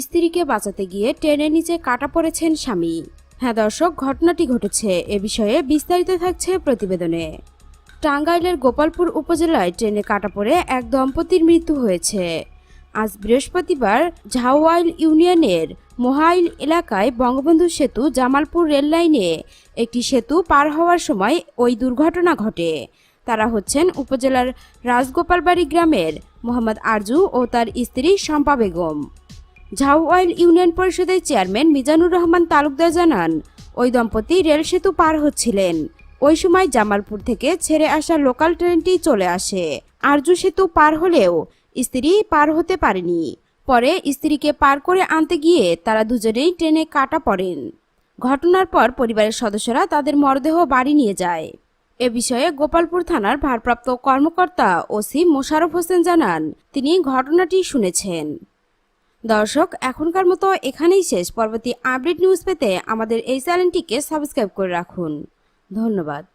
স্ত্রীকে বাঁচাতে গিয়ে ট্রেনের নিচে কাটা পড়েছেন স্বামী। হ্যাঁ দর্শক, ঘটনাটি ঘটেছে। এ বিষয়ে বিস্তারিত থাকছে প্রতিবেদনে। টাঙ্গাইলের গোপালপুর উপজেলায় ট্রেনে কাটা পড়ে এক দম্পতির মৃত্যু হয়েছে। আজ বৃহস্পতিবার ঝাওয়াইল ইউনিয়নের মোহাইল এলাকায় বঙ্গবন্ধু সেতু জামালপুর রেল লাইনে একটি সেতু পার হওয়ার সময় ওই দুর্ঘটনা ঘটে। তারা হচ্ছেন উপজেলার রাজগোপালবাড়ি গ্রামের মোহাম্মদ আরজু ও তার স্ত্রী শম্পা বেগম। ঝাউওয়াইল ইউনিয়ন পরিষদের চেয়ারম্যান মিজানুর রহমান তালুকদার জানান, ওই দম্পতি রেল সেতু পার হচ্ছিলেন। ওই সময় জামালপুর থেকে ছেড়ে আসা লোকাল ট্রেনটি চলে আসে। আরজু সেতু পার হলেও স্ত্রী পার হতে পারেনি। পরে স্ত্রীকে পার করে আনতে গিয়ে তারা দুজনেই ট্রেনে কাটা পড়েন। ঘটনার পর পরিবারের সদস্যরা তাদের মরদেহ বাড়ি নিয়ে যায়। এ বিষয়ে গোপালপুর থানার ভারপ্রাপ্ত কর্মকর্তা ওসি মোশারফ হোসেন জানান, তিনি ঘটনাটি শুনেছেন। দর্শক, এখনকার মতো এখানেই শেষ। পরবর্তী আপডেট নিউজ পেতে আমাদের এই চ্যানেলটিকে সাবস্ক্রাইব করে রাখুন। ধন্যবাদ।